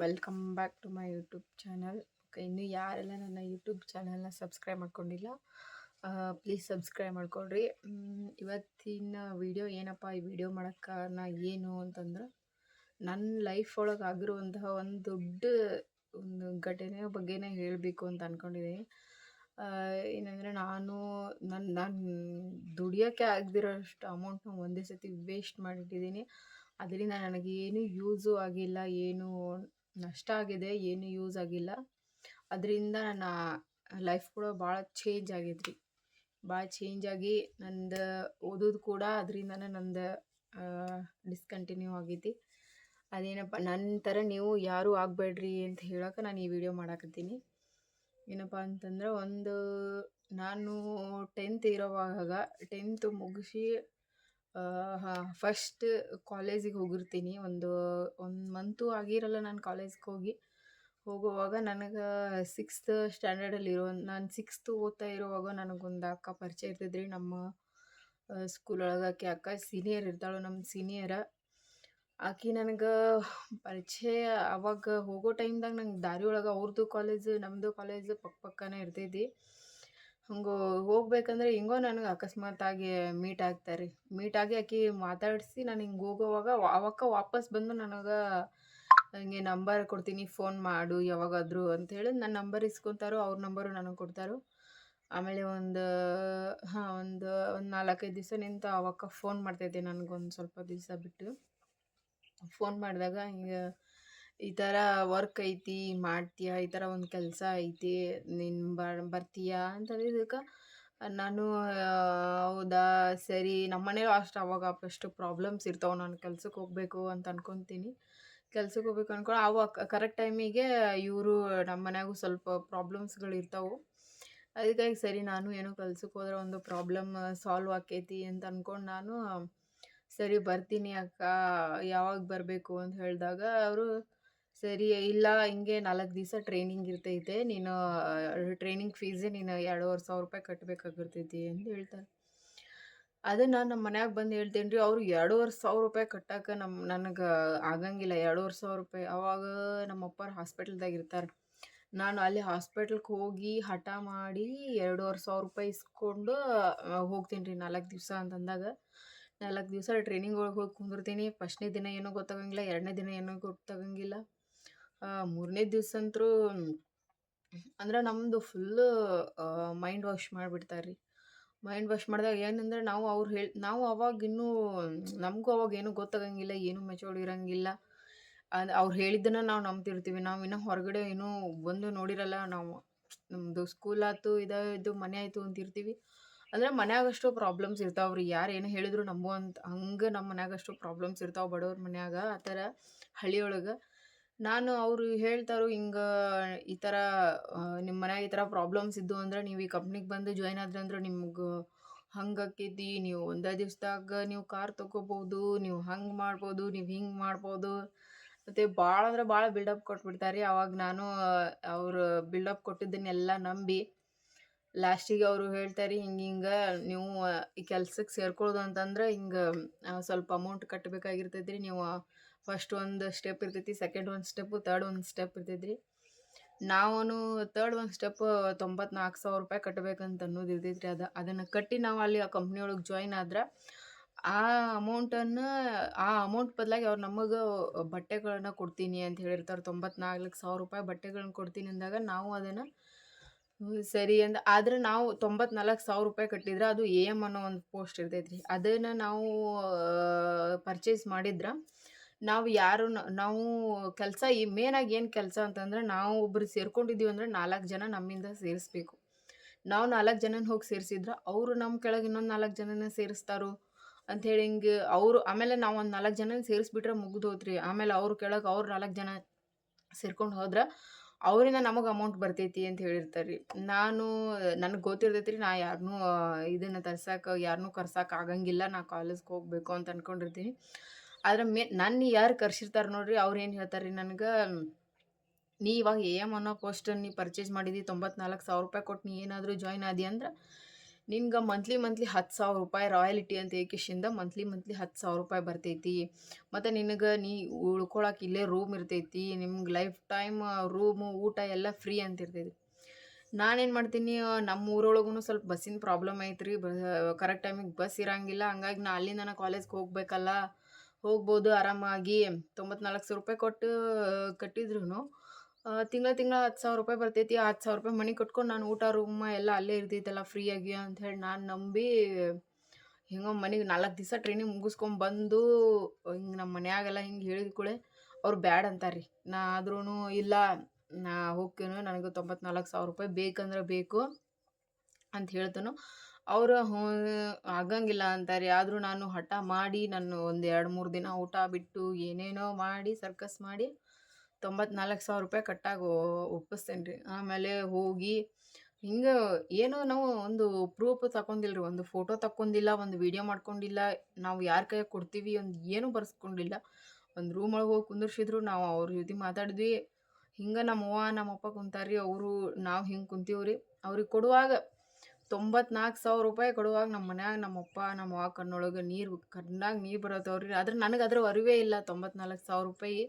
Welcome back to my YouTube channel okay ಇನ್ನೂ ಯಾರೆಲ್ಲ ನನ್ನ ಯೂಟ್ಯೂಬ್ ಚಾನಲ್ನ ಸಬ್ಸ್ಕ್ರೈಬ್ ಮಾಡ್ಕೊಂಡಿಲ್ಲ ಪ್ಲೀಸ್ ಸಬ್ಸ್ಕ್ರೈಬ್ ಮಾಡ್ಕೊಳ್ರಿ. ಇವತ್ತಿನ ವಿಡಿಯೋ ಏನಪ್ಪ, ಈ ವಿಡಿಯೋ ಮಾಡೋಕ್ಕೆ ಕಾರಣ ಏನು ಅಂತಂದ್ರೆ ನನ್ನ ಲೈಫ್ ಒಳಗೆ ಆಗಿರುವಂತಹ ಒಂದು ದೊಡ್ಡ ಒಂದು ಘಟನೆ ಬಗ್ಗೆನೇ ಹೇಳಬೇಕು ಅಂತ ಅಂದ್ಕೊಂಡಿದ್ದೀನಿ ಏನಂದರೆ ನಾನು ನನ್ನ ನಾನು ದುಡಿಯೋಕ್ಕೆ ಆಗದಿರೋಷ್ಟು ಅಮೌಂಟ್ನ ಒಂದೇ ಸತಿ ವೇಸ್ಟ್ ಮಾಡಿಟ್ಟಿದ್ದೀನಿ ಅದರಿಂದ ನನಗೇನು ಯೂಸು ಆಗಿಲ್ಲ, ಏನು ನಷ್ಟ ಆಗಿದೆ, ಏನು ಯೂಸ್ ಆಗಿಲ್ಲ. ಅದರಿಂದ ನನ್ನ ಲೈಫ್ ಕೂಡ ಭಾಳ ಚೇಂಜ್ ಆಗೈತೆ ರೀ ಭಾಳ ಚೇಂಜ್ ಆಗಿ ನಂದು ಓದೋದು ಕೂಡ ಅದರಿಂದನೇ ನಂದು ಡಿಸ್ಕಂಟಿನ್ಯೂ ಆಗೈತಿ ಅದೇನಪ್ಪ ನನ್ನ ಥರ ನೀವು ಯಾರೂ ಆಗಬೇಡ್ರಿ ಅಂತ ಹೇಳೋಕೆ ನಾನು ಈ ವಿಡಿಯೋ ಮಾಡಾಕತ್ತೀನಿ. ಏನಪ್ಪ ಅಂತಂದ್ರೆ ಒಂದು, ನಾನು ಟೆಂತ್ ಇರೋವಾಗ ಟೆಂತ್ ಮುಗಿಸಿ ಫಸ್ಟ್ ಕಾಲೇಜಿಗೆ ಹೋಗಿರ್ತೀನಿ. ಒಂದು ಒಂದು ಮಂತು ಆಗಿರಲ್ಲ ನಾನು ಕಾಲೇಜ್ಗೆ ಹೋಗಿ. ಹೋಗುವಾಗ ನನಗೆ ಸಿಕ್ಸ್ತ್ ಸ್ಟ್ಯಾಂಡರ್ಡಲ್ಲಿ ಇರೋ, ನಾನು ಸಿಕ್ಸ್ತ್ ಓದ್ತಾ ಇರುವಾಗ ನನಗೊಂದು ಅಕ್ಕ ಪರಿಚಯ ಇರ್ತಿದ್ರಿ. ನಮ್ಮ ಸ್ಕೂಲ್ ಒಳಗೆ ಆಕೆ ಅಕ್ಕ ಸೀನಿಯರ್ ಇರ್ತಾಳು ನಮ್ಮ ಸೀನಿಯರ ಆಕೆ ನನಗೆ ಪರಿಚಯ ಅವಾಗ ಹೋಗೋ ಟೈಮ್ದಾಗ ನಂಗೆ ದಾರಿ ಒಳಗೆ ಅವ್ರದ್ದು ಕಾಲೇಜು ನಮ್ಮದು ಕಾಲೇಜು ಪಕ್ಕ ಪಕ್ಕನೇ ಇರ್ತೈತಿ ಹಂಗೆ ಹೋಗ್ಬೇಕಂದ್ರೆ ಹಿಂಗೋ ನನಗೆ ಅಕಸ್ಮಾತಾಗಿ ಮೀಟ್ ಆಗ್ತಾರೆ. ಮೀಟ್ ಆಗಿ ಆಕೆ ಮಾತಾಡಿಸಿ ನಾನು ಹಿಂಗೆ ಹೋಗೋವಾಗ ಅವಕ್ಕ ವಾಪಸ್ ಬಂದು ನನಗೆ ಹಿಂಗೆ ನಂಬರ್ ಕೊಡ್ತೀನಿ ಫೋನ್ ಮಾಡು ಯಾವಾಗಾದರೂ ಅಂಥೇಳಿ ನನ್ನ ನಂಬರ್ ಇಸ್ಕೊತಾರೋ ಅವ್ರ ನಂಬರು ನನಗೆ ಕೊಡ್ತಾರೋ. ಆಮೇಲೆ ಒಂದು, ಹಾಂ, ಒಂದು ಒಂದು ನಾಲ್ಕೈದು ದಿವಸ ನಿಂತು ಅವಕ್ಕ ಫೋನ್ ಮಾಡ್ತೈತೆ ನನಗೊಂದು ಸ್ವಲ್ಪ ದಿವಸ ಬಿಟ್ಟು. ಫೋನ್ ಮಾಡಿದಾಗ ಹಿಂಗೆ ಈ ಥರ ವರ್ಕ್ ಐತಿ ಮಾಡ್ತೀಯಾ? ಈ ಥರ ಒಂದು ಕೆಲಸ ಐತಿ ನೀನು ಬರ್ತೀಯಾ? ಅಂತಂದಿದ್ದಕ್ಕೆ ನಾನು ಆ, ಹೌದಾ? ಸರಿ ನಮ್ಮ ಮನೇಲಿ ಅಷ್ಟು ಅವಾಗ ಫಸ್ಟ್ ಪ್ರಾಬ್ಲಮ್ಸ್ ಇರ್ತಾವೆ ನಾನು ಕೆಲ್ಸಕ್ಕೆ ಹೋಗಬೇಕು ಅಂತ ಅನ್ಕೊತೀನಿ. ಕೆಲ್ಸಕ್ಕೆ ಹೋಗ್ಬೇಕು ಅನ್ಕೊಂಡು ಅವಾಗ ಕರೆಕ್ಟ್ ಟೈಮಿಗೆ ಇವರು ನಮ್ಮ ಮನೆಯಾಗೂ ಸ್ವಲ್ಪ ಪ್ರಾಬ್ಲಮ್ಸ್ಗಳು ಇರ್ತಾವೆ. ಅದಕ್ಕಾಗಿ ಸರಿ ನಾನು ಏನೋ ಕೆಲ್ಸಕ್ಕೆ ಹೋದ್ರೆ ಒಂದು ಪ್ರಾಬ್ಲಮ್ ಸಾಲ್ವ್ ಆಕೈತಿ ಅಂತ ಅಂದ್ಕೊಂಡು ನಾನು ಸರಿ ಬರ್ತೀನಿ ಅಕ್ಕ ಯಾವಾಗ ಬರಬೇಕು ಅಂತ ಹೇಳಿದಾಗ ಅವರು ಸರಿ, ಇಲ್ಲ, ಹಿಂಗೆ ನಾಲ್ಕು ದಿವಸ ಟ್ರೈನಿಂಗ್ ಇರ್ತೈತೆ, ನೀನು ಟ್ರೈನಿಂಗ್ ಫೀಸೇ ನೀನು ಎರಡೂವರೆ ಸಾವಿರ ರೂಪಾಯಿ ಕಟ್ಟಬೇಕಾಗಿರ್ತೈತಿ ಅಂತ ಹೇಳ್ತಾರೆ. ಅದೇ ನಾನು ನಮ್ಮ ಮನ್ಯಾಗ ಬಂದು ಹೇಳ್ತೇನೆ ರೀ ಅವ್ರು ಎರಡೂವರೆ ಸಾವಿರ ರೂಪಾಯಿ ಕಟ್ಟಕ್ಕೆ ನಮ್ಮ ನನಗೆ ಆಗಂಗಿಲ್ಲ, ಎರಡೂವರೆ ಸಾವಿರ ರೂಪಾಯಿ. ಅವಾಗ ನಮ್ಮ ಅಪ್ಪಾರು ಹಾಸ್ಪಿಟಲ್ದಾಗ ಇರ್ತಾರೆ. ನಾನು ಅಲ್ಲಿ ಹಾಸ್ಪಿಟಲ್ಗೆ ಹೋಗಿ ಹಠ ಮಾಡಿ ಎರಡೂವರೆ ಸಾವಿರ ರೂಪಾಯಿ ಇಸ್ಕೊಂಡು ಹೋಗ್ತೀನಿ ರೀ ನಾಲ್ಕು ದಿವಸ ಅಂತಂದಾಗ. ನಾಲ್ಕು ದಿವಸ ಟ್ರೈನಿಂಗ್ ಒಳಗೆ ಹೋಗಿ ಕುಂದಿರ್ತೀನಿ. ಫಸ್ಟ್ನೇ ದಿನ ಏನೂ ಗೊತ್ತಾಗಂಗಿಲ್ಲ, ಎರಡನೇ ದಿನ ಏನೂ ಗೊತ್ತಾಗಂಗಿಲ್ಲ. ಮೂರನೇ ದಿವಸ ಅಂತೂ ಅಂದ್ರೆ ನಮ್ಮದು ಫುಲ್ ಮೈಂಡ್ ವಾಶ್ ಮಾಡಿಬಿಡ್ತಾರೆ ರೀ ಮೈಂಡ್ ವಾಶ್ ಮಾಡಿದಾಗ ಏನಂದ್ರೆ ನಾವು ಅವ್ರು ಹೇಳಿ, ನಾವು ಅವಾಗ ಇನ್ನೂ, ನಮಗೂ ಅವಾಗ ಏನೂ ಗೊತ್ತಾಗಂಗಿಲ್ಲ, ಏನೂ ಮೆಚೋರ್ಡ್ ಇರಂಗಿಲ್ಲ. ಅದು ಅವ್ರು ಹೇಳಿದ್ದನ್ನು ನಾವು ನಂಬ್ತಿರ್ತೀವಿ. ನಾವು ಇನ್ನೂ ಹೊರಗಡೆ ಏನೂ ಬಂದು ನೋಡಿರಲ್ಲ, ನಾವು ನಮ್ಮದು ಸ್ಕೂಲ್ ಆಯ್ತು, ಇದು ಮನೆ ಆಯಿತು ಅಂತಿರ್ತೀವಿ. ಅಂದ್ರೆ ಮನ್ಯಾಗಷ್ಟು ಪ್ರಾಬ್ಲಮ್ಸ್ ಇರ್ತಾವೆ ರೀ ಯಾರು ಏನು ಹೇಳಿದ್ರು ನಂಬುವಂತ, ಹಂಗೆ ನಮ್ಮ ಮನ್ಯಾಗಷ್ಟು ಪ್ರಾಬ್ಲಮ್ಸ್ ಇರ್ತಾವೆ ಬಡವ್ರ ಮನ್ಯಾಗ. ಆ ಥರ ಹಳ್ಳಿಯೊಳಗೆ. ನಾನು ಅವರು ಹೇಳ್ತಾರೋ ಹಿಂಗೆ ಈ ಥರ ನಿಮ್ಮ ಮನ್ಯಾಗ ಈ ಥರ ಪ್ರಾಬ್ಲಮ್ಸ್ ಇದ್ದು ಅಂದ್ರೆ ನೀವು ಈ ಕಂಪ್ನಿಗೆ ಬಂದು ಜಾಯ್ನ್ ಆದ್ರೆ ಅಂದ್ರೆ ನಿಮ್ಗೆ ಹಂಗೆ ಆಕೈತಿ ನೀವು ಒಂದೇ ದಿವ್ಸದಾಗ ನೀವು ಕಾರ್ ತೊಗೋಬೋದು, ನೀವು ಹಂಗೆ ಮಾಡ್ಬೋದು, ನೀವು ಹಿಂಗೆ ಮಾಡ್ಬೋದು. ಮತ್ತು ಭಾಳ ಅಂದ್ರೆ ಭಾಳ ಬಿಲ್ಡಪ್ ಕೊಟ್ಬಿಡ್ತಾರೆ. ರೀ ಅವಾಗ ನಾನು ಅವರು ಬಿಲ್ಡಪ್ ಕೊಟ್ಟಿದ್ದನ್ನೆಲ್ಲ ನಂಬಿ ಲಾಸ್ಟಿಗೆ ಅವರು ಹೇಳ್ತಾರೆ, ಹಿಂಗೆ ಹಿಂಗೆ ನೀವು ಈ ಕೆಲ್ಸಕ್ಕೆ ಸೇರ್ಕೊಳ್ಳೋದು ಅಂತಂದ್ರೆ ಹಿಂಗೆ ಸ್ವಲ್ಪ ಅಮೌಂಟ್ ಕಟ್ಟಬೇಕಾಗಿರ್ತೈತೆ ರೀ ನೀವು ಫಸ್ಟ್ ಒಂದು ಸ್ಟೆಪ್ ಇರ್ತೈತಿ ಸೆಕೆಂಡ್ ಒಂದು ಸ್ಟೆಪ್ ತರ್ಡ್ ಒಂದು ಸ್ಟೆಪ್ ಇರ್ತೈತೆ ರೀ ನಾವು ತರ್ಡ್ ಒಂದು ಸ್ಟೆಪ್ ತೊಂಬತ್ನಾಲ್ಕು ಸಾವಿರ ರೂಪಾಯಿ ಕಟ್ಟಬೇಕಂತ ಅನ್ನೋದು ಇರ್ತೈತೆ ರೀ ಅದು. ಅದನ್ನು ಕಟ್ಟಿ ನಾವು ಅಲ್ಲಿ ಆ ಕಂಪ್ನಿ ಒಳಗೆ ಜಾಯ್ನ್ ಆದ್ರೆ ಆ ಅಮೌಂಟನ್ನು ಆ ಅಮೌಂಟ್ ಬದಲಾಗಿ ಅವ್ರು ನಮಗೆ ಬಟ್ಟೆಗಳನ್ನ ಕೊಡ್ತೀನಿ ಅಂತ ಹೇಳಿರ್ತಾರೆ. ತೊಂಬತ್ನಾಲ್ಕು ಸಾವಿರ ರೂಪಾಯಿ ಬಟ್ಟೆಗಳನ್ನ ಕೊಡ್ತೀನಿ ಅಂದಾಗ ನಾವು ಅದನ್ನು ಸರಿ ಅಂದ, ಆದ್ರೆ ನಾವು ತೊಂಬತ್ನಾಲ್ಕು ಸಾವಿರ ರೂಪಾಯಿ ಕಟ್ಟಿದ್ರೆ ಅದು ಎ ಎಂ ಅನ್ನೋ ಒಂದು ಪೋಸ್ಟ್ ಇರ್ತೈತೆ ರೀ ಅದನ್ನು ನಾವು ಪರ್ಚೇಸ್ ಮಾಡಿದ್ರೆ ನಾವು ಯಾರು ನಾವು ಕೆಲಸ ಈ ಮೇನಾಗಿ ಏನು ಕೆಲಸ ಅಂತಂದ್ರೆ ನಾವು ಒಬ್ರು ಸೇರ್ಕೊಂಡಿದ್ದೀವಿ ಅಂದ್ರೆ ನಾಲ್ಕು ಜನ ನಮ್ಮಿಂದ ಸೇರಿಸ್ಬೇಕು. ನಾವು ನಾಲ್ಕು ಜನನ ಹೋಗಿ ಸೇರಿಸಿದ್ರೆ ಅವರು ನಮ್ಮ ಕೆಳಗೆ ಇನ್ನೊಂದು ನಾಲ್ಕು ಜನನ ಸೇರಿಸ್ತಾರೋ. ಅಂಥೇಳಿ ಹಿಂಗೆ ಅವರು, ಆಮೇಲೆ ನಾವು ಒಂದು ನಾಲ್ಕು ಜನನ ಸೇರಿಸ್ಬಿಟ್ರೆ ಮುಗಿದು ಹೋತ್ರಿ. ಆಮೇಲೆ ಅವ್ರ ಕೆಳಗೆ ಅವ್ರು ನಾಲ್ಕು ಜನ ಸೇರ್ಕೊಂಡು ಹೋದ್ರೆ ಅವರಿಂದ ನಮಗೆ ಅಮೌಂಟ್ ಬರ್ತೈತಿ ಅಂತ ಹೇಳಿರ್ತಾರೆ. ರೀ ನಾನು, ನನಗೆ ಗೊತ್ತಿರ್ತೈತಿ ರೀ ನಾ ಯಾರನ್ನೂ ಇದನ್ನು ತರ್ಸಕ್ಕೆ ಯಾರನ್ನೂ ಕರ್ಸಕ್ಕೆ ಆಗಂಗಿಲ್ಲ. ನಾ ಕಾಲೇಜ್ಗೆ ಹೋಗಬೇಕು ಅಂತ ಅಂದ್ಕೊಂಡಿರ್ತೀನಿ ಆದ್ರೆ ಮೇ ನನ್ನ ಯಾರು ಕರ್ಸಿರ್ತಾರೆ ನೋಡ್ರಿ ಅವ್ರು ಏನು ಹೇಳ್ತಾರೆ ರೀ ನನಗೆ, ನೀ ಇವಾಗ ಎ ಎಂ ಅನ್ನೋ ಪೋಸ್ಟ್ ನೀ ಪರ್ಚೇಸ್ ಮಾಡಿದಿ ತೊಂಬತ್ನಾಲ್ಕು ಸಾವಿರ ರೂಪಾಯಿ ಕೊಟ್ಟು ನೀ ಏನಾದರೂ ಜಾಯ್ನ್ ಆದಿ ಅಂದ್ರೆ, ನಿನ್ಗೆ ಮಂತ್ಲಿ ಮಂತ್ಲಿ ಹತ್ತು ಸಾವಿರ ರೂಪಾಯಿ ರಾಯಲಿಟಿ ಅಂತ ಏಕಿಶಿಂದ ಮಂತ್ಲಿ ಮಂತ್ಲಿ ಹತ್ತು ಸಾವಿರ ರೂಪಾಯಿ ಬರ್ತೈತಿ. ಮತ್ತು ನಿನಗೆ ನೀ ಉಳ್ಕೊಳಕ್ಕೆ ಇಲ್ಲೇ ರೂಮ್ ಇರ್ತೈತಿ, ನಿಮ್ಗೆ ಲೈಫ್ ಟೈಮ್, ರೂಮು, ಊಟ ಎಲ್ಲ ಫ್ರೀ ಅಂತ ಇರ್ತೈತಿ. ನಾನೇನು ಮಾಡ್ತೀನಿ ನಮ್ಮ ಊರೊಳಗೂ ಸ್ವಲ್ಪ ಬಸ್ಸಿನ ಪ್ರಾಬ್ಲಮ್ ಐತ್ರಿ, ಬ, ಕರೆಕ್ಟ್ ಟೈಮಿಗೆ ಬಸ್ ಇರಂಗಿಲ್ಲ, ಹಂಗಾಗಿ ನಾ ಅಲ್ಲಿಂದ ನಾನು ಕಾಲೇಜ್ಗೆ ಹೋಗ್ಬೇಕಲ್ಲ ಹೋಗ್ಬೋದು ಆರಾಮಾಗಿ. ತೊಂಬತ್ನಾಲ್ಕು ಸಾವಿರ ರೂಪಾಯಿ ಕೊಟ್ಟು ಕಟ್ಟಿದ್ರು ತಿಂಗಳ ತಿಂಗಳ ಹತ್ತು ಸಾವಿರ ರೂಪಾಯಿ ಬರ್ತೈತಿ. ಹತ್ತು ಸಾವಿರ ರೂಪಾಯಿ ಮನೆ ಕಟ್ಕೊಂಡು ನಾನು ಊಟ ರೂಮ್ ಎಲ್ಲ ಅಲ್ಲೇ ಇರ್ತೈತಲ್ಲ ಫ್ರೀಯಾಗಿ ಅಂಥೇಳಿ ನಾನು ನಂಬಿ, ಹಿಂಗೋ ಮನೆಗೆ ನಾಲ್ಕು ದಿವಸ ಟ್ರೈನಿಂಗ್ ಮುಗಿಸ್ಕೊಂಡು ಬಂದು, ಹಿಂಗೆ ನಮ್ಮ ಮನ್ಯಾಗೆಲ್ಲ ಹಿಂಗೆ ಹೇಳಿದ ಕೂಡಲೇ ಅವ್ರು ಬ್ಯಾಡ್ ಅಂತಾರೆ ರೀ ನಾ ಆದ್ರೂ ಇಲ್ಲ, ನಾ ಹೋಗ್ತೀನಿ, ನನಗೆ ತೊಂಬತ್ನಾಲ್ಕು ಸಾವಿರ ರೂಪಾಯಿ ಬೇಕಂದ್ರೆ ಬೇಕು ಅಂತ ಹೇಳ್ತಾನು. ಅವರು ಹ್ಞೂ, ಆಗಂಗಿಲ್ಲ ಅಂತಾರೆ. ಆದರೂ ನಾನು ಹಠ ಮಾಡಿ ನಾನು ಒಂದು ಎರಡು ಮೂರು ದಿನ ಊಟ ಬಿಟ್ಟು ಏನೇನೋ ಮಾಡಿ ಸರ್ಕಸ್ ಮಾಡಿ ತೊಂಬತ್ನಾಲ್ಕು ಸಾವಿರ ರೂಪಾಯಿ ಕಟ್ಟಾಗಿ ಒಪ್ಪಿಸ್ತೇನೆ ರೀ. ಆಮೇಲೆ ಹೋಗಿ ಹಿಂಗೆ ಏನೋ ನಾವು ಒಂದು ಪ್ರೂಫ್ ತಗೊಂಡಿಲ್ಲ ರೀ ಒಂದು ಫೋಟೋ ತಕ್ಕೊಂಡಿಲ್ಲ, ಒಂದು ವಿಡಿಯೋ ಮಾಡ್ಕೊಂಡಿಲ್ಲ. ನಾವು ಯಾರ ಕೈಯಾಗ ಕೊಡ್ತೀವಿ ಒಂದು ಏನೂ ಬರ್ಸ್ಕೊಂಡಿಲ್ಲ. ಒಂದು ರೂಮ್ ಒಳಗೆ ಹೋಗಿ ಕುಂದಿರ್ಸಿದ್ರು ನಾವು ಅವ್ರ ಜೊತೆ ಮಾತಾಡಿದ್ವಿ. ಹಿಂಗೆ ನಮ್ಮವ್ವ, ನಮ್ಮಪ್ಪ ಕುಂತಾರ್ರಿ. ಅವರು ನಾವು ಹಿಂಗೆ ಕುಂತೀವಿ ರೀ ಅವ್ರಿಗೆ ಕೊಡುವಾಗ ತೊಂಬತ್ನಾಲ್ಕು ಸಾವಿರ ರೂಪಾಯಿ ಕೊಡುವಾಗ ನಮ್ಮ ಮನ್ಯಾಗ ನಮ್ಮಪ್ಪ ನಮ್ಮವ್ವ ಕಣ್ಣೊಳಗೆ ನೀರು ಕಣ್ಣಾಗ ನೀರು ಬರತ್ತವ್ರಿ. ಆದ್ರೆ ನನಗೆ ಅದ್ರ ಅರಿವೇ ಇಲ್ಲ ತೊಂಬತ್ನಾಲ್ಕು ಸಾವಿರ ರೂಪಾಯಿ.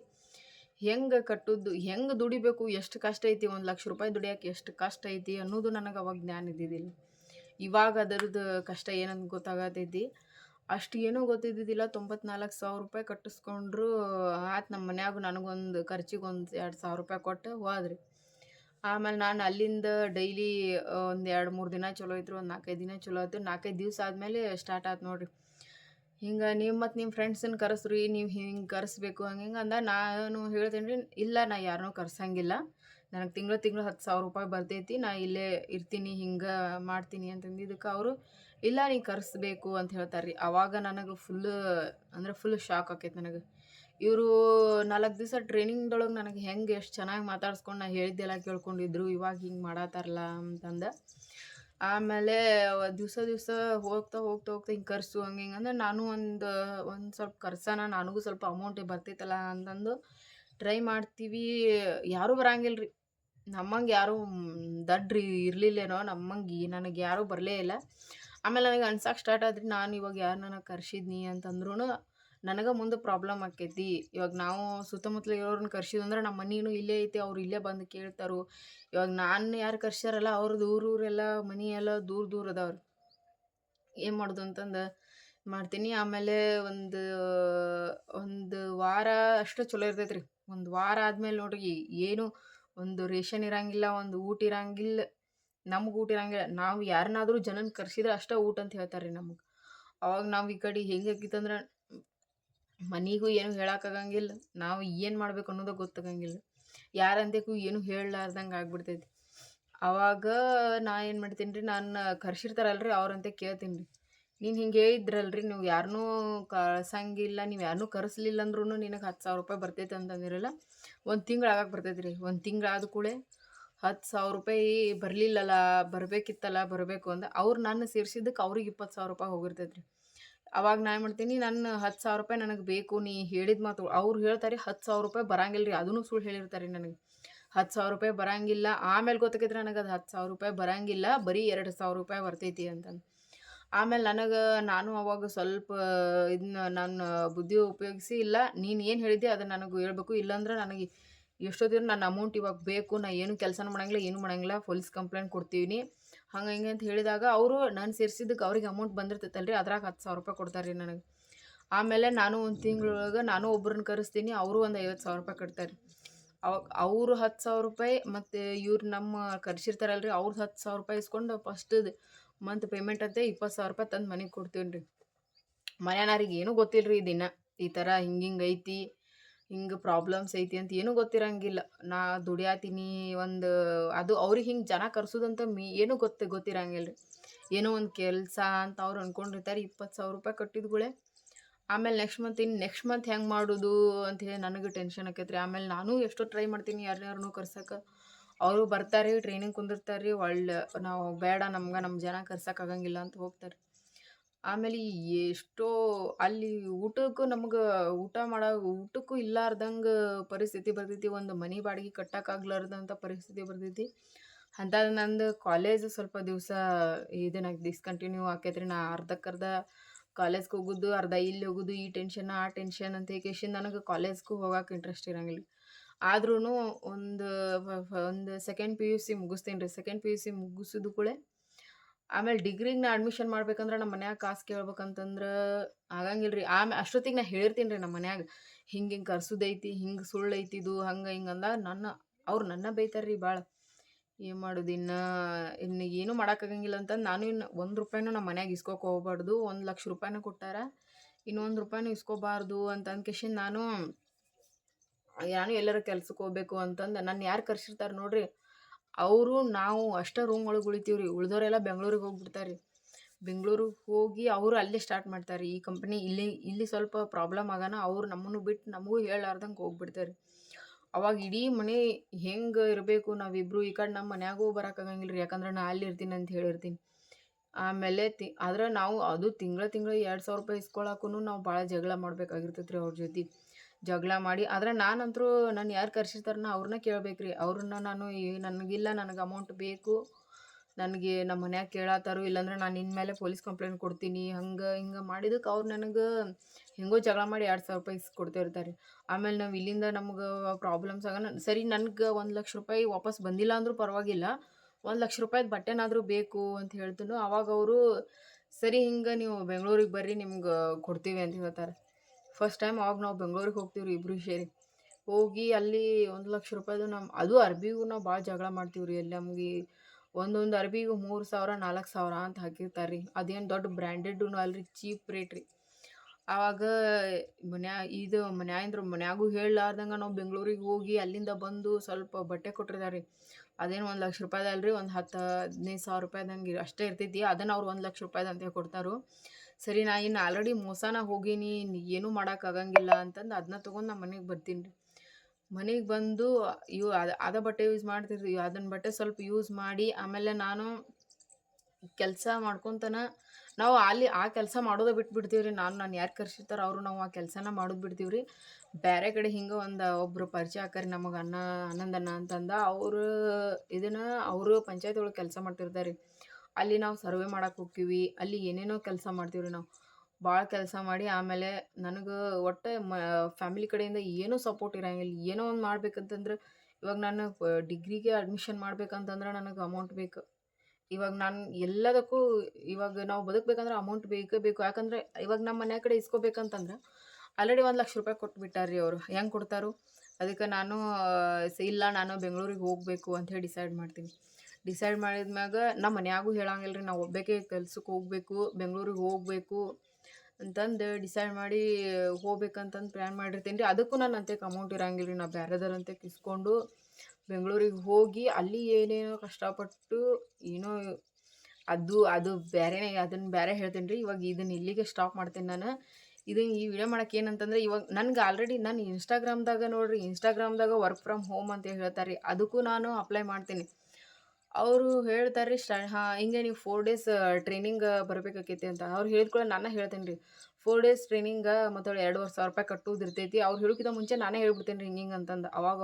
ಹೆಂಗೆ ಕಟ್ಟುದು ಹೆಂಗೆ ದುಡಿಬೇಕು, ಎಷ್ಟು ಕಷ್ಟ ಐತಿ, ಒಂದು ಲಕ್ಷ ರೂಪಾಯಿ ದುಡಿಯೋಕೆ ಎಷ್ಟು ಕಷ್ಟ ಐತಿ ಅನ್ನೋದು ನನಗೆ ಅವಾಗ ಜ್ಞಾನ ಇದ್ದಿದ್ದಿಲ್ಲ. ಇವಾಗ ಅದರದ್ದು ಕಷ್ಟ ಏನಂತ ಗೊತ್ತಾಗತೈತಿ. ಅಷ್ಟು ಏನೂ ಗೊತ್ತಿದ್ದಿದ್ದಿಲ್ಲ, ತೊಂಬತ್ನಾಲ್ಕು ಸಾವಿರ ರೂಪಾಯಿ ಕಟ್ಟಿಸ್ಕೊಂಡ್ರು ಆಯ್ತು ನಮ್ಮ ಮನ್ಯಾಗ ನನಗೊಂದು ಖರ್ಚಿಗೆ ಒಂದು ಎರಡು ಸಾವಿರ ರೂಪಾಯಿ ಕೊಟ್ಟು ಹೋದ್ರಿ. ಆಮೇಲೆ ನಾನು ಅಲ್ಲಿಂದ ಡೈಲಿ ಒಂದು ಎರಡು ಮೂರು ದಿನ ಚಲೋ ಆಯ್ತು ಒಂದು ನಾಲ್ಕೈದು ದಿನ ಚಲೋ ಆಯ್ತು. ನಾಲ್ಕೈದು ದಿವಸ ಆದಮೇಲೆ ಸ್ಟಾರ್ಟ್ ಆಯ್ತು ನೋಡಿರಿ. ಹಿಂಗೆ ನೀವು ಮತ್ತು ನಿಮ್ಮ ಫ್ರೆಂಡ್ಸನ್ನು ಕರೆಸ್ರಿ, ನೀವು ಹಿಂಗೆ ಕರೆಸ್ಬೇಕು, ಹಂಗೆ ಅಂದ ನಾನು ಹೇಳ್ತೇನೆ ರೀ ಇಲ್ಲ ನಾ ಯಾರನ್ನೂ ಕರ್ಸಂಗಿಲ್ಲ. ನನಗೆ ತಿಂಗಳು ತಿಂಗಳು ಹತ್ತು ಸಾವಿರ ರೂಪಾಯಿ ಬರ್ತೈತಿ, ನಾ ಇಲ್ಲೇ ಇರ್ತೀನಿ, ಹಿಂಗೆ ಮಾಡ್ತೀನಿ ಅಂತಂದಿದ್ದಕ್ಕೆ ಅವರು, ಇಲ್ಲ ನೀ ಕರೆಸ್ಬೇಕು ಅಂತ ಹೇಳ್ತಾರೆ ರೀ ಆವಾಗ ನನಗೆ ಫುಲ್ಲು ಅಂದ್ರೆ ಫುಲ್ ಶಾಕ್ ಆಕೈತೆ ನನಗೆ. ಇವರು ನಾಲ್ಕು ದಿವಸ ಟ್ರೈನಿಂಗ್ದೊಳಗೆ ನನಗೆ ಹೆಂಗೆ ಎಷ್ಟು ಚೆನ್ನಾಗಿ ಮಾತಾಡ್ಸ್ಕೊಂಡು ನಾ ಹೇಳಿದ್ದೆಲ್ಲ ಕೇಳ್ಕೊಂಡಿದ್ರು, ಇವಾಗ ಹಿಂಗೆ ಮಾಡತ್ತಾರಲ್ಲ ಅಂತಂದು. ಆಮೇಲೆ ದಿವಸ ದಿವಸ ಹೋಗ್ತಾ ಹೋಗ್ತಾ ಹೋಗ್ತಾ ಹಿಂಗೆ ಕರ್ಸು, ಹಂಗೆ ಹಿಂಗೆ ಅಂದ್ರೆ ನಾನು ಒಂದು ಒಂದು ಸ್ವಲ್ಪ ಕರ್ಸೋಣ ನನಗೂ ಸ್ವಲ್ಪ ಅಮೌಂಟ್ ಬರ್ತೈತಲ್ಲ ಅಂತಂದು ಟ್ರೈ ಮಾಡ್ತೀವಿ. ಯಾರೂ ಬರಂಗಿಲ್ಲ ರೀ ನಮ್ಮಂಗೆ ಯಾರೂ ದಡ್ರಿ ಇರಲಿಲ್ಲೇನೋ, ನಮ್ಮಂಗೆ ನನಗೆ ಯಾರೂ ಬರಲೇ ಇಲ್ಲ. ಆಮೇಲೆ ನನಗೆ ಅನ್ಸಕ್ಕೆ ಸ್ಟಾರ್ಟ್ ಆದ್ರಿ, ನಾನು ಇವಾಗ ಯಾರು ನನಗೆ ಕರ್ಸಿದ್ನಿ ಅಂತಂದ್ರೂ ನನಗೆ ಮುಂದೆ ಪ್ರಾಬ್ಲಮ್ ಆಕೈತಿ. ಇವಾಗ ನಾವು ಸುತ್ತಮುತ್ತಲು ಇರೋರನ್ನ ಕರ್ಸಿದಂದ್ರೆ ನಮ್ಮ ಮನೆಯೂ ಇಲ್ಲೇ ಐತಿ, ಅವ್ರು ಇಲ್ಲೇ ಬಂದು ಕೇಳ್ತಾರೆ. ಇವಾಗ ನಾನು ಯಾರು ಕರ್ಸ್ಯಾರಲ್ಲ ಅವ್ರದ್ದು ಊರೂರೆಲ್ಲ ಮನೆ ಎಲ್ಲ ದೂರ ದೂರ ಅದಾವ್ರಿ. ಏನು ಮಾಡೋದು ಅಂತಂದು ಮಾಡ್ತೀನಿ. ಆಮೇಲೆ ಒಂದು ಒಂದು ವಾರ ಅಷ್ಟು ಚಲೋ ಇರ್ತೈತೆ ರೀ ಒಂದು ವಾರ ಆದಮೇಲೆ ನೋಡ್ರಿ, ಏನು ಒಂದು ರೇಷನ್ ಇರಂಗಿಲ್ಲ, ಒಂದು ಊಟ ಇರಂಗಿಲ್ಲ, ನಮ್ಗೆ ಊಟ ಇರಂಗಿಲ್ಲ. ನಾವು ಯಾರನ್ನಾದರೂ ಜನನ ಕರ್ಸಿದ್ರೆ ಅಷ್ಟೇ ಊಟ ಅಂತ ಹೇಳ್ತಾರೆ ರೀ ನಮಗೆ. ಅವಾಗ ನಾವು ಈ ಕಡೆ ಹೆಂಗೆ ಆಕಿತ್ತಂದ್ರೆ ಮನೆಗೂ ಏನು ಹೇಳಕ್ಕಾಗಂಗಿಲ್ಲ. ನಾವು ಏನು ಮಾಡ್ಬೇಕು ಅನ್ನೋದು ಗೊತ್ತಾಗಂಗಿಲ್ಲ. ಯಾರಂತಕ್ಕೂ ಏನು ಹೇಳಲಾರ್ದಂಗೆ ಆಗ್ಬಿಡ್ತೈತಿ. ಅವಾಗ ನಾ ಏನು ಮಾಡ್ತೀನಿ ರೀ ನಾನು ಕರ್ಸಿರ್ತಾರಲ್ರಿ, ಅವ್ರಂತ ಕೇಳ್ತೀನಿ ರೀ ನೀನು ಹಿಂಗೆ ಹೇಳಿದ್ರಲ್ರಿ, ನೀವು ಯಾರನ್ನೂ ಕಳ್ಸಂಗಿಲ್ಲ ನೀವು ಯಾರನ್ನೂ ಕರೆಸ್ಲಿಲ್ಲ ಅಂದ್ರೂ ನಿನಗೆ ಹತ್ತು ಸಾವಿರ ರೂಪಾಯಿ ಬರ್ತೈತೆ ಅಂತಂದಿರಲ್ಲ. ಒಂದು ತಿಂಗಳು ಆಗಕ್ಕೆ ಬರ್ತೈತೆ ರೀ ಒಂದು ತಿಂಗಳು ಆದ ಕೂಡಲೇ ಹತ್ತು ಸಾವಿರ ರೂಪಾಯಿ ಬರಲಿಲ್ಲಲ್ಲ ಬರಬೇಕಿತ್ತಲ್ಲ ಬರಬೇಕು ಅಂದ ಅವ್ರು ನನ್ನ ಸೇರ್ಸಿದ್ದಕ್ಕೆ ಅವ್ರಿಗೆ ಇಪ್ಪತ್ತು ಸಾವಿರ ರೂಪಾಯಿ ಹೋಗಿರ್ತೈತೆ ರೀ ಅವಾಗ ನಾ ಏನು ಮಾಡ್ತೀನಿ, ನನ್ನ ಹತ್ತು ಸಾವಿರ ರೂಪಾಯಿ ನನಗೆ ಬೇಕು, ನೀ ಹೇಳಿದ ಮಾತು ಅವ್ರು ಹೇಳ್ತಾರೆ, ಹತ್ತು ಸಾವಿರ ರೂಪಾಯಿ ಬರಂಗಿಲ್ಲ ರೀ ಅದನ್ನು ಸುಳ್ಳು ಹೇಳಿರ್ತಾರೆ ನನಗೆ. ಹತ್ತು ಸಾವಿರ ರೂಪಾಯಿ ಬರಂಗಿಲ್ಲ, ಆಮೇಲೆ ಗೊತ್ತಾಗಿದ್ರೆ ನನಗೆ ಅದು ಹತ್ತು ಸಾವಿರ ರೂಪಾಯಿ ಬರಂಗಿಲ್ಲ, ಬರೀ ಎರಡು ಸಾವಿರ ರೂಪಾಯಿ ಬರ್ತೈತಿ ಅಂತಂದು. ಆಮೇಲೆ ನನಗೆ ನಾನು ಅವಾಗ ಸ್ವಲ್ಪ ಇದನ್ನ ನಾನು ಬುದ್ಧಿ ಉಪಯೋಗಿಸಿ ಇಲ್ಲ, ನೀನು ಏನು ಹೇಳಿದ್ದೆ ಅದನ್ನು ನನಗೆ ಹೇಳ್ಬೇಕು, ಇಲ್ಲಾಂದ್ರೆ ನನಗೆ ಎಷ್ಟೊತ್ತಿದ್ರು ನನ್ನ ಅಮೌಂಟ್ ಇವಾಗ ಬೇಕು, ನಾ ಏನು ಕೆಲಸನೂ ಮಾಡಂಗಿಲ್ಲ, ಏನು ಮಾಡಂಗಿಲ್ಲ ಪೊಲೀಸ್ ಕಂಪ್ಲೇಂಟ್ ಕೊಡ್ತೀನಿ. ಹಂಗೆ ಹಿಂಗೆ ಅಂತ ಹೇಳಿದಾಗ ಅವರು ನಾನು ಸೇರಿಸಿದ್ದಕ್ಕೆ ಅವ್ರಿಗೆ ಅಮೌಂಟ್ ಬಂದಿರ್ತೈತಲ್ರಿ, ಅದ್ರಾಗ ಹತ್ತು ಸಾವಿರ ರೂಪಾಯಿ ಕೊಡ್ತಾರೆ ರೀ ನನಗೆ. ಆಮೇಲೆ ನಾನು ಒಂದು ತಿಂಗಳೊಳಗೆ ನಾನು ಒಬ್ರನ್ನ ಕರೆಸ್ತೀನಿ, ಅವರು ಒಂದು ಐವತ್ತು ಸಾವಿರ ರೂಪಾಯಿ ಕಟ್ತಾರೆ ಅವ, ಅವರು ಹತ್ತು ಸಾವಿರ ರೂಪಾಯಿ ಮತ್ತು ಇವ್ರು ನಮ್ಮ ಕರ್ಸಿರ್ತಾರಲ್ರಿ ಅವ್ರದ್ದು ಹತ್ತು ಸಾವಿರ ರೂಪಾಯಿ ಇಸ್ಕೊಂಡು ಫಸ್ಟದು ಮಂತ್ ಪೇಮೆಂಟ್ ಅಂತ ಇಪ್ಪತ್ತು ಸಾವಿರ ರೂಪಾಯಿ ತಂದು ಮನೆಗೆ ಕೊಡ್ತೀನಿ ರೀ ಮನೆಯವ್ರಿಗೆ ಏನೂ ಗೊತ್ತಿಲ್ಲ ರೀ ದಿನ, ಈ ಥರ ಹಿಂಗೆ ಹಿಂಗೆ ಐತಿ. ಹಿಂಗೆ ಪ್ರಾಬ್ಲಮ್ಸ್ ಐತಿ ಅಂತ ಏನೂ ಗೊತ್ತಿರಂಗಿಲ್ಲ. ನಾ ದುಡಿಯಾತೀನಿ ಒಂದು ಅದು ಅವ್ರಿಗೆ ಹಿಂಗೆ ಜನ ಕರ್ಸೋದಂತ ಮೀ, ಏನೂ ಗೊತ್ತು ಗೊತ್ತಿರಂಗಿಲ್ಲ ರೀ ಏನೋ ಒಂದು ಕೆಲಸ ಅಂತ ಅವ್ರು ಅಂದ್ಕೊಂಡಿರ್ತಾರೆ ಇಪ್ಪತ್ತು ಸಾವಿರ ರೂಪಾಯಿ ಕಟ್ಟಿದ್ಗಳೇ ಆಮೇಲೆ ನೆಕ್ಸ್ಟ್ ಮಂತ್ ಇನ್ನು ನೆಕ್ಸ್ಟ್ ಮಂತ್ ಹೆಂಗೆ ಮಾಡೋದು ಅಂಥೇಳಿ ನನಗೆ ಟೆನ್ಷನ್ ಆಕೈತೆ ರೀ ಆಮೇಲೆ ನಾನು ಎಷ್ಟೋ ಟ್ರೈ ಮಾಡ್ತೀನಿ ಯಾರ್ಯಾರನ್ನೂ ಕರ್ಸಕ್ಕೆ ಅವರು ಬರ್ತಾರೆ ಟ್ರೈನಿಂಗ್ ಕುಂದಿರ್ತಾರೆ ರೀ ಒಳ್ಳೆ, ನಾವು ಬೇಡ ನಮ್ಗೆ ನಮ್ಮ ಜನ ಕರ್ಸೋಕ್ಕಾಗಂಗಿಲ್ಲ ಅಂತ ಹೋಗ್ತಾರೆ. ಆಮೇಲೆ ಎಷ್ಟೋ ಅಲ್ಲಿ ಊಟಕ್ಕೂ ನಮ್ಗೆ ಊಟ ಮಾಡೋ ಊಟಕ್ಕೂ ಇಲ್ಲಾರ್ದಂಗೆ ಪರಿಸ್ಥಿತಿ ಬರ್ತೈತಿ. ಒಂದು ಮನೆ ಬಾಡಿಗೆ ಕಟ್ಟಕ್ಕಾಗ್ಲಾರ್ದಂಥ ಪರಿಸ್ಥಿತಿ ಬರ್ತೈತಿ. ಅಂಥದ್ದು ನಂದು ಕಾಲೇಜ್ ಸ್ವಲ್ಪ ದಿವಸ ಇದನ್ನಾಗಿ ಡಿಸ್ಕಂಟಿನ್ಯೂ ಆಕೈತ್ರಿ. ನಾ ಅರ್ಧಕ್ಕರ್ಧ ಕಾಲೇಜ್ಗೆ ಹೋಗೋದು, ಅರ್ಧ ಇಲ್ಲಿ ಹೋಗೋದು, ಈ ಟೆನ್ಷನ್ ಆ ಟೆನ್ಷನ್ ಅಂತ ಕೇಶಿಂದ ನನಗೆ ಕಾಲೇಜ್ಗೂ ಹೋಗಕ್ಕೆ ಇಂಟ್ರೆಸ್ಟ್ ಇರಂಗಿಲ್ಲ. ಆದ್ರೂ ಒಂದು ಒಂದು ಸೆಕೆಂಡ್ ಪಿ ಯು ಸಿ ಮುಗಿಸ್ತೀನಿ ರೀ ಸೆಕೆಂಡ್ ಪಿ ಯು ಸಿ ಮುಗಿಸಿದ ಕೂಡಲೇ ಆಮೇಲೆ ಡಿಗ್ರಿಗೆ ನಾ ಅಡ್ಮಿಷನ್ ಮಾಡ್ಬೇಕಂದ್ರೆ ನಮ್ಮ ಮನ್ಯಾಗ ಕಾಸು ಕೇಳ್ಬೇಕಂತಂದ್ರೆ ಆಗಂಗಿಲ್ಲ ರೀ ಆಮೇಲೆ ಅಷ್ಟೊತ್ತಿಗೆ ನಾ ಹೇಳಿರ್ತೀನಿ ರೀ ನಮ್ಮ ಮನ್ಯಾಗ, ಹಿಂಗೆ ಹಿಂಗೆ ಕರ್ಸುದೈತಿ, ಹಿಂಗೆ ಸುಳ್ಳು ಐತಿದು ಹಂಗೆ ಹಿಂಗೆ ಅಂದ ನನ್ನ, ಅವ್ರು ನನ್ನ ಬೈತಾರೆ ರೀ ಭಾಳ ಏನು ಮಾಡೋದು ಇನ್ನು ಇನ್ನು ಏನೂ ಮಾಡೋಕ್ಕಾಗಂಗಿಲ್ಲ ಅಂತಂದು ನಾನು ಇನ್ನು ಒಂದು ರೂಪಾಯಿನೂ ನಮ್ಮ ಮನ್ಯಾಗ ಇಸ್ಕೋಕೆ ಹೋಗ್ಬಾರ್ದು. ಒಂದು ಲಕ್ಷ ರೂಪಾಯಿನೂ ಕೊಟ್ಟಾರ, ಇನ್ನೊಂದು ರೂಪಾಯಿನೂ ಇಸ್ಕೋಬಾರ್ದು ಅಂತ ಅಂದ್ಕೇಶಿಂದ ನಾನು ನಾನು ಎಲ್ಲರ ಕೆಲ್ಸಕ್ಕೆ ಹೋಗ್ಬೇಕು ಅಂತಂದು ನನ್ನ ಯಾರು ಕರ್ಸಿರ್ತಾರೆ ನೋಡ್ರಿ ಅವರು ನಾವು ಅಷ್ಟೇ ರೂಮ್ ಒಳಗೆ ಉಳಿತೀವಿ ರೀ ಉಳ್ದೋರೆಲ್ಲ ಬೆಂಗ್ಳೂರಿಗೆ ಹೋಗ್ಬಿಡ್ತಾರೆ ಬೆಂಗ್ಳೂರಿಗೆ ಹೋಗಿ ಅವರು ಅಲ್ಲೇ ಸ್ಟಾರ್ಟ್ ಮಾಡ್ತಾರೆ ಈ ಕಂಪ್ನಿ ಇಲ್ಲಿ ಇಲ್ಲಿ ಸ್ವಲ್ಪ ಪ್ರಾಬ್ಲಮ್ ಆಗೋಣ ಅವ್ರು ನಮ್ಮನ್ನು ಬಿಟ್ಟು ನಮಗೂ ಹೇಳಾರ್ದಂಗೆ ಹೋಗ್ಬಿಡ್ತಾರೆ ಅವಾಗ ಇಡೀ ಮನೆ ಹೆಂಗೆ ಇರಬೇಕು ನಾವಿಬ್ಬರು ಈ ಕಡೆ ನಮ್ಮ ಮನ್ಯಾಗೂ ಬರೋಕ್ಕಾಗಂಗಿಲ್ಲ ರೀ ಯಾಕಂದ್ರೆ ನಾ ಅಲ್ಲಿ ಇರ್ತೀನಿ ಅಂತ ಹೇಳಿರ್ತೀನಿ. ಆಮೇಲೆ ತಿ, ಆದ್ರೆ ನಾವು ಅದು ತಿಂಗಳ ತಿಂಗಳ ಎರಡು ಸಾವಿರ ರೂಪಾಯಿ ಇಸ್ಕೊಳಕ್ಕೂ ನಾವು ಭಾಳ ಜಗಳ ಮಾಡ್ಬೇಕಾಗಿರ್ತೈತೆ ರೀ ಅವ್ರ ಜೊತೆ. ಜಗಳ ಮಾಡಿ. ಆದರೆ ನಾನಂತರೂ ನಾನು ಯಾರು ಕರ್ಸಿರ್ತಾರನ ಅವ್ರನ್ನ ರೀ ಅವ್ರನ್ನ ನಾನು ಈ ನನಗಿಲ್ಲ ನನಗೆ ಅಮೌಂಟ್ ಬೇಕು. ನನಗೆ ನಮ್ಮ ಮನ್ಯಾಗ ಕೇಳತ್ತಾರು ಇಲ್ಲಾಂದ್ರೆ ನಾನು ನಿನ್ನ ಮೇಲೆ ಪೊಲೀಸ್ ಕಂಪ್ಲೇಂಟ್ ಕೊಡ್ತೀನಿ. ಹಂಗೆ ಹಿಂಗೆ ಮಾಡಿದಕ್ಕೆ ಅವ್ರು ನನಗೆ ಹೆಂಗೋ ಜಗಳ ಮಾಡಿ ಎರಡು ಸಾವಿರ ರೂಪಾಯಿ ಕೊಡ್ತಿರ್ತಾರೆ ಆಮೇಲೆ ನಾವು ಇಲ್ಲಿಂದ ನಮ್ಗೆ ಪ್ರಾಬ್ಲಮ್ಸ್ ಆಗೋಣ ಸರಿ ನನಗೆ ಒಂದು ಲಕ್ಷ ರೂಪಾಯಿ ವಾಪಸ್ ಬಂದಿಲ್ಲ ಅಂದರೂ ಪರವಾಗಿಲ್ಲ. ಒಂದು ಲಕ್ಷ ರೂಪಾಯಿದು ಬಟ್ಟೆನಾದರೂ ಬೇಕು ಅಂತ ಹೇಳ್ತನು ಅವಾಗ ಅವರು ಸರಿ ಹಿಂಗೆ ನೀವು ಬೆಂಗಳೂರಿಗೆ ಬರ್ರಿ ನಿಮ್ಗೆ ಕೊಡ್ತೀವಿ ಅಂತ ಹೇಳ್ತಾರೆ. ಫಸ್ಟ್ ಟೈಮ್ ಆಗ ನಾವು ಬೆಂಗಳೂರಿಗೆ ಹೋಗ್ತೀವಿ ಇಬ್ಬರು ಸೇರಿ. ಹೋಗಿ ಅಲ್ಲಿ ಒಂದು ಲಕ್ಷ ರೂಪಾಯಿದು ನಮ್ಮ ಅದು ಅರ್ಬಿಗೂ ನಾವು ಭಾಳ ಜಗಳ ಮಾಡ್ತೀವಿ ರೀ ಅಲ್ಲಿ ನಮಗೆ. ಒಂದೊಂದು ಅರ್ಬಿಗೂ ಮೂರು ಸಾವಿರ, ನಾಲ್ಕು ಸಾವಿರ ಅಂತ ಹಾಕಿರ್ತಾರೆ ರೀ ಅದೇನು ದೊಡ್ಡ ಬ್ರ್ಯಾಂಡೆಡ್ಡು ಅಲ್ರಿ ಚೀಪ್ ರೇಟ್ ರೀ. ಆವಾಗ ಮನ್ಯಾ, ಇದು ಮನ್ಯಾಂದ್ರ ಮನ್ಯಾಗೂ ಹೇಳಲಾರ್ದಂಗೆ ನಾವು ಬೆಂಗಳೂರಿಗೆ ಹೋಗಿ ಅಲ್ಲಿಂದ ಬಂದು ಸ್ವಲ್ಪ ಬಟ್ಟೆ ಕೊಟ್ಟಿರ್ತಾರೆ ರೀ ಅದೇನು ಒಂದು ಲಕ್ಷ ರೂಪಾಯ್ದಲ್ರಿ, ಒಂದು ಹತ್ತು ಹದಿನೈದು ಸಾವಿರ ರೂಪಾಯ್ದಂಗೆ ಅಷ್ಟೇ ಇರ್ತೈತಿ. ಅದನ್ನು ಅವ್ರು ಒಂದು ಲಕ್ಷ ರೂಪಾಯಿದಂತೆ ಕೊಡ್ತಾರೋ. ಸರಿ ನಾ ಇನ್ನು ಆಲ್ರೆಡಿ ಮೋಸನ ಹೋಗೀನಿ ಏನೂ ಮಾಡೋಕ್ಕಾಗಂಗಿಲ್ಲ ಅಂತಂದು ಅದನ್ನ ತೊಗೊಂಡು ನಮ್ಮ ಮನೆಗೆ ಬರ್ತೀನಿ ರೀ. ಮನೆಗೆ ಬಂದು ಇವು ಅದು, ಅದ ಬಟ್ಟೆ ಯೂಸ್ ಮಾಡ್ತಿರ್ತೀವಿ ಅದನ್ನ ಬಟ್ಟೆ ಸ್ವಲ್ಪ ಯೂಸ್ ಮಾಡಿ, ಆಮೇಲೆ ನಾನು ಕೆಲಸ ಮಾಡ್ಕೊತನ ನಾವು ಅಲ್ಲಿ ಆ ಕೆಲಸ ಮಾಡೋದೇ ಬಿಟ್ಬಿಡ್ತೀವಿ ರೀ, ನಾನು ನಾನು ಯಾರು ಕರ್ಸಿರ್ತಾರೆ ಅವರು ನಾವು ಆ ಕೆಲಸನ ಮಾಡೋದು ಬಿಡ್ತೀವಿ ರೀ. ಬೇರೆ ಕಡೆ ಹಿಂಗೆ ಒಂದು ಒಬ್ಬರು ಪರಿಚಯ ಹಾಕರಿ ನಮಗೆ ಅನ್ನ, ಆನಂದನ ಅಂತಂದ ಅವರು ಇದನ್ನು ಅವರು ಪಂಚಾಯತ್ ಒಳಗೆ ಕೆಲಸ ಮಾಡ್ತಿರ್ತಾರೆ. ರೀ ಅಲ್ಲಿ ನಾವು ಸರ್ವೆ ಮಾಡಕ್ಕೆ ಹೋಗ್ತೀವಿ, ಅಲ್ಲಿ ಏನೇನೋ ಕೆಲಸ ಮಾಡ್ತೀವಿ ರೀ ನಾವು. ಭಾಳ ಕೆಲಸ ಮಾಡಿ ಆಮೇಲೆ ನನಗೆ ಒಟ್ಟು ಮ ಫ್ಯಾಮಿಲಿ ಕಡೆಯಿಂದ ಏನೂ ಸಪೋರ್ಟ್ ಇರೋಂಗಿಲ್ಲ. ಏನೋ ಒಂದು ಮಾಡ್ಬೇಕಂತಂದ್ರೆ ಇವಾಗ ನಾನು ಡಿಗ್ರಿಗೆ ಅಡ್ಮಿಷನ್ ಮಾಡ್ಬೇಕಂತಂದ್ರೆ ನನಗೆ ಅಮೌಂಟ್ ಬೇಕು. ಇವಾಗ ನಾನು ಎಲ್ಲದಕ್ಕೂ ಇವಾಗ ನಾವು ಬದುಕಬೇಕಂದ್ರೆ ಅಮೌಂಟ್ ಬೇಕೇ ಬೇಕು. ಯಾಕಂದರೆ ಇವಾಗ ನಮ್ಮ ಮನೆ ಕಡೆ ಇಸ್ಕೋಬೇಕಂತಂದ್ರೆ ಆಲ್ರೆಡಿ ಒಂದು ಲಕ್ಷ ರೂಪಾಯಿ ಕೊಟ್ಬಿಟ್ಟಾರೆ ರೀ ಅವರು. ಹೆಂಗೆ ಕೊಡ್ತಾರೋ? ಅದಕ್ಕೆ ನಾನು ಇಲ್ಲ ನಾನು ಬೆಂಗಳೂರಿಗೆ ಹೋಗಬೇಕು ಹೇಳಿ ಡಿಸೈಡ್ ಮಾಡ್ತೀನಿ. ಡಿಸೈಡ್ ಮಾಡಿದ್ಮ್ಯಾಗ ನಮ್ಮ ಮನ್ಯಾಗೂ ಹೇಳಂಗಿಲ್ಲ ರೀ ನಾವು ಒಬ್ಬಕ್ಕೆ ಕೆಲ್ಸಕ್ಕೆ ಹೋಗಬೇಕು, ಬೆಂಗಳೂರಿಗೆ ಹೋಗಬೇಕು ಅಂತಂದು ಡಿಸೈಡ್ ಮಾಡಿ ಹೋಗ್ಬೇಕಂತಂದು ಪ್ಲ್ಯಾನ್ ಮಾಡಿರ್ತೀನಿ ರೀ. ಅದಕ್ಕೂ ನಾನು ಅಂತೆಕ್ ಅಮೌಂಟ್ ಇರಂಗಿಲ್ಲ ರೀ ನಾವು ಬೇರೆದರಂತೆ ಇಸ್ಕೊಂಡು ಬೆಂಗಳೂರಿಗೆ ಹೋಗಿ ಅಲ್ಲಿ ಏನೇನೋ ಕಷ್ಟಪಟ್ಟು ಏನೋ ಅದು ಅದು ಬೇರೆನೇ ಅದನ್ನು ಬೇರೆ ಹೇಳ್ತೀನಿ ರೀ. ಇವಾಗ ಇದನ್ನು ಇಲ್ಲಿಗೆ ಸ್ಟಾಪ್ ಮಾಡ್ತೀನಿ ನಾನು. ಇದನ್ನು ಈ ವಿಡಿಯೋ ಮಾಡಕ್ಕೆ ಏನಂತಂದ್ರೆ, ಇವಾಗ ನನಗೆ ಆಲ್ರೆಡಿ ನಾನು ಇನ್ಸ್ಟಾಗ್ರಾಮ್ದಾಗ ನೋಡಿರಿ ಇನ್ಸ್ಟಾಗ್ರಾಮ್ದಾಗ ವರ್ಕ್ ಫ್ರಮ್ ಹೋಮ್ ಅಂತ ಹೇಳ್ತಾರೆ ರೀ. ಅದಕ್ಕೂ ನಾನು ಅಪ್ಲೈ ಮಾಡ್ತೀನಿ. ಅವರು ಹೇಳ್ತಾರೆ ರೀ ಸ್ಟಾ ಹಾಂ, ಹಿಂಗೆ ನೀವು ಫೋರ್ ಡೇಸ್ ಟ್ರೈನಿಂಗ್ ಬರಬೇಕಾಕೈತಿ ಅಂತ. ಅವ್ರು ಹೇಳಿದ್ಕೂಡ ನಾನು ಹೇಳ್ತೇನೆ ರೀ ಫೋರ್ ಡೇಸ್ ಟ್ರೈನಿಂಗ ಮತ್ತು ಎರಡುವರೆ ಸಾವಿರ ರೂಪಾಯಿ ಕಟ್ಟೋದು ಇರ್ತೈತಿ ಅವ್ರು ಹೇಳೋಕ್ಕಿಂತ ಮುಂಚೆ ನಾನೇ ಹೇಳ್ಬಿಡ್ತೇನೆ ರೀ ಹಿಂಗೆ ಅಂತಂದು ಅವಾಗ.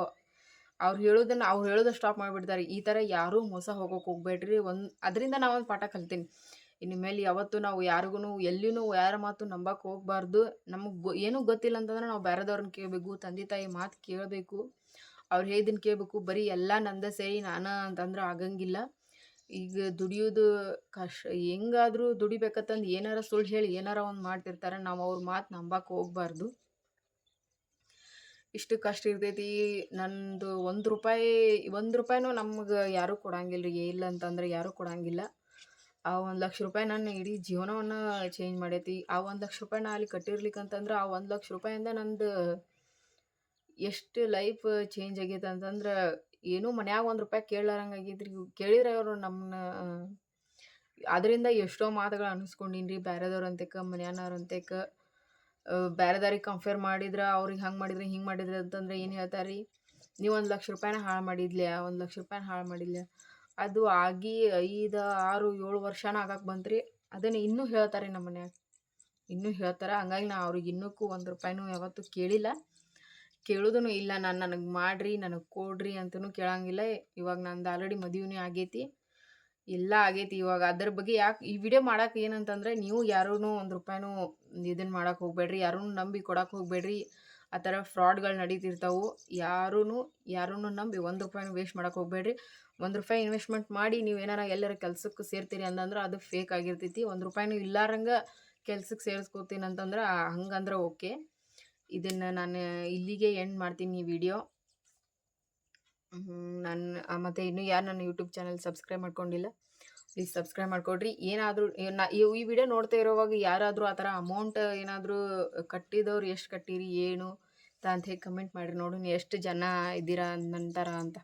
ಅವ್ರು ಹೇಳೋದನ್ನು, ಅವ್ರು ಹೇಳೋದು ಸ್ಟಾಪ್ ಮಾಡಿಬಿಡ್ತಾರೆ. ಈ ಥರ ಯಾರೂ ಮೋಸ ಹೋಗೋಕೆ ಹೋಗ್ಬೇಡ್ರಿ. ಒಂದು, ಅದರಿಂದ ನಾವೊಂದು ಪಾಠ ಕಲ್ತೀನಿ. ಇನ್ನು ಮೇಲೆ ಯಾವತ್ತೂ ನಾವು ಯಾರಿಗೂ ಎಲ್ಲಿನೂ ಯಾರ ಮಾತು ನಂಬಕ್ಕೆ ಹೋಗಬಾರ್ದು. ನಮಗೆ ಏನೂ ಗೊತ್ತಿಲ್ಲ ಅಂತಂದ್ರೆ ನಾವು ಬೇರೆದವ್ರನ್ನ ಕೇಳಬೇಕು, ತಂದೆ ತಾಯಿ ಮಾತು ಕೇಳಬೇಕು. ಅವ್ರು ಹೇಳಿದ್ದನ್ನು ಕೇಳಬೇಕು, ಬರೀ ಎಲ್ಲ ನಂದ ಸೇರಿ ನಾನು ಅಂತಂದ್ರೆ ಆಗಂಗಿಲ್ಲ. ಈಗ ದುಡಿಯೋದು ಕಷ್ಟ ಹೆಂಗಾದರೂ ದುಡಿಬೇಕಂತಂದು ಏನಾರ ಸುಳ್ಳು ಹೇಳಿ ಏನಾರ ಒಂದು ಮಾಡ್ತಿರ್ತಾರೆ, ನಾವು ಅವ್ರ ಮಾತು ನಂಬಕ್ಕೆ ಹೋಗ್ಬಾರ್ದು. ಇಷ್ಟು ಕಷ್ಟ ಇರ್ತೈತಿ, ನಂದು ಒಂದು ರೂಪಾಯಿ, ಒಂದು ರೂಪಾಯಿನೂ ನಮ್ಗೆ ಯಾರೂ ಕೊಡಂಗಿಲ್ಲ ರೀ ಇಲ್ಲ ಅಂತಂದ್ರೆ ಯಾರೂ ಕೊಡಂಗಿಲ್ಲ. ಆ ಒಂದು ಲಕ್ಷ ರೂಪಾಯಿ ನನ್ನ ಇಡೀ ಜೀವನವನ್ನು ಚೇಂಜ್ ಮಾಡೈತಿ, ಆ ಒಂದು ಲಕ್ಷ ರೂಪಾಯಿ ನಾ ಅಲ್ಲಿ ಕಟ್ಟಿರ್ಲಿಕ್ಕಂತಂದ್ರೆ ಆ ಒಂದು ಲಕ್ಷ ರೂಪಾಯಿಂದ ನಂದು ಎಷ್ಟು ಲೈಫ್ ಚೇಂಜ್ ಆಗೈತೆ ಅಂತಂದ್ರೆ, ಏನೂ ಮನ್ಯಾಗ ಒಂದು ರೂಪಾಯಿ ಕೇಳಲಾರಂಗೆ ಆಗೈತೆ ರೀ ಕೇಳಿದ್ರೆ ಅವರು ನಮ್ಮನ್ನ ಅದರಿಂದ ಎಷ್ಟೋ ಮಾತುಗಳು ಅನ್ನಿಸ್ಕೊಂಡಿನ್ರಿ ಬೇರೆದವ್ರ ಅಂತೆಕ, ಮನ್ಯಾನವ್ರ ಬೇರೆದವ್ರಿಗೆ ಕಂಪೇರ್ ಮಾಡಿದ್ರೆ, ಅವ್ರಿಗೆ ಹಂಗೆ ಮಾಡಿದ್ರೆ, ಹಿಂಗೆ ಮಾಡಿದ್ರೆ ಅಂತಂದ್ರೆ ಏನು ಹೇಳ್ತಾರೆ ರೀ ನೀವು ಒಂದು ಲಕ್ಷ ರೂಪಾಯಿನ ಹಾಳು ಮಾಡಿದ್ಲೆ ಒಂದು ಲಕ್ಷ ರೂಪಾಯಿನ ಹಾಳು ಮಾಡಿದ್ಲೆ ಅದು ಆಗಿ ಐದು, ಆರು, ಏಳು ವರ್ಷನ ಆಗಕ್ಕೆ ಬಂತ್ರಿ. ಅದನ್ನು ಇನ್ನೂ ಹೇಳ್ತಾರೆ ನಮ್ಮ ಮನ್ಯಾಗ. ಇನ್ನೂ ಹೇಳ್ತಾರೆ. ಹಂಗಾಗಿ ನಾ ಅವ್ರಿಗೆ ಇನ್ನಕ್ಕೂ ಒಂದು ರೂಪಾಯಿನೂ ಯಾವತ್ತೂ ಕೇಳಿಲ್ಲ. ಕೇಳೋದೂ ಇಲ್ಲ. ನಾನು ನನಗೆ ಮಾಡ್ರಿ, ನನಗೆ ಕೊಡ್ರಿ ಅಂತಲೂ ಕೇಳಂಗಿಲ್ಲ. ಇವಾಗ ನಂದು ಆಲ್ರೆಡಿ ಮದುವೆನೇ ಆಗೈತಿ. ಎಲ್ಲ ಆಗೈತಿ ಇವಾಗ. ಅದ್ರ ಬಗ್ಗೆ ಯಾಕೆ, ಈ ವಿಡಿಯೋ ಮಾಡೋಕೆ ಏನಂತಂದರೆ ನೀವು ಯಾರೂ ಒಂದು ರೂಪಾಯಿನೂ ಇದನ್ನು ಮಾಡೋಕೆ ಹೋಗಬೇಡ್ರಿ. ಯಾರೂ ನಂಬಿ ಕೊಡಕ್ಕೆ ಹೋಗಬೇಡ್ರಿ. ಆ ಥರ ಫ್ರಾಡ್ಗಳು ನಡೀತಿರ್ತಾವೆ. ಯಾರೂ ಯಾರೂ ನಂಬಿ ಒಂದು ರೂಪಾಯಿನೂ ವೇಸ್ಟ್ ಮಾಡಕ್ಕೆ ಹೋಗಬೇಡ್ರಿ. ಒಂದು ರೂಪಾಯಿ ಇನ್ವೆಸ್ಟ್ಮೆಂಟ್ ಮಾಡಿ ನೀವು ಏನಾರ ಎಲ್ಲರ ಕೆಲಸಕ್ಕೆ ಸೇರ್ತೀರಿ ಅಂತಂದ್ರೆ ಅದು ಫೇಕ್ ಆಗಿರ್ತೈತಿ. ಒಂದು ರೂಪಾಯಿನೂ ಇಲ್ಲಾರಂಗೆ ಕೆಲ್ಸಕ್ಕೆ ಸೇರಿಸ್ಕೋತೀನಿ ಅಂತಂದ್ರೆ ಹಂಗಂದ್ರೆ ಓಕೆ ಇದನ್ನು ನಾನು ಇಲ್ಲಿಗೆ ಎಂಡ್ ಮಾಡ್ತೀನಿ ಈ ವಿಡಿಯೋ ನನ್ನ ಮತ್ತು ಇನ್ನೂ ಯಾರು ನನ್ನ ಯೂಟ್ಯೂಬ್ ಚಾನಲ್ ಸಬ್ಸ್ಕ್ರೈಬ್ ಮಾಡ್ಕೊಂಡಿಲ್ಲ ಪ್ಲೀಸ್ ಸಬ್ಸ್ಕ್ರೈಬ್ ಮಾಡ್ಕೊಡ್ರಿ. ಏನಾದರೂ ನಾ, ಈ ವಿಡಿಯೋ ನೋಡ್ತಾ ಇರೋವಾಗ ಯಾರಾದರೂ ಆ ಥರ ಅಮೌಂಟ್ ಏನಾದರೂ ಕಟ್ಟಿದವ್ರು ಎಷ್ಟು ಕಟ್ಟಿರಿ, ಏನು ಅಂತ ಹೇಳಿ ಕಮೆಂಟ್ ಮಾಡಿರಿ ನೋಡೋಣ ಎಷ್ಟು ಜನ ಇದ್ದೀರಾ ನಂತರ ಅಂತ.